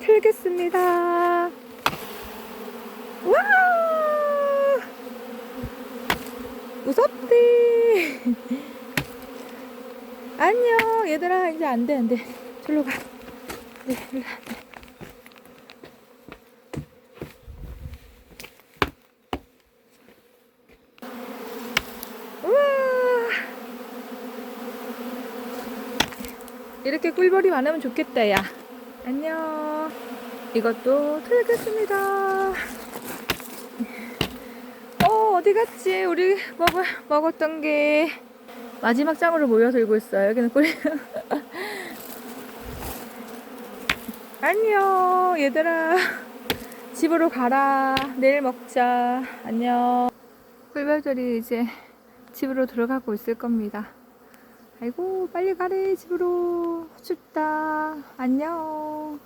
틀겠습니다. 와! 무섭대. 안녕, 얘들아. 이제 안 돼, 안 돼. 절로 가. 네, 일로 안 돼. 이렇게 꿀벌이 많으면 좋겠다, 야. 안녕. 이것도 틀겠습니다. 어, 어디 갔지? 우리 먹, 먹었던 게. 마지막 장으로 모여 들고 있어요. 여기는 꿀. 안녕, 얘들아. 집으로 가라. 내일 먹자. 안녕. 꿀벌들이 이제 집으로 들어가고 있을 겁니다. 아이고, 빨리 가래, 집으로. 춥다. 안녕.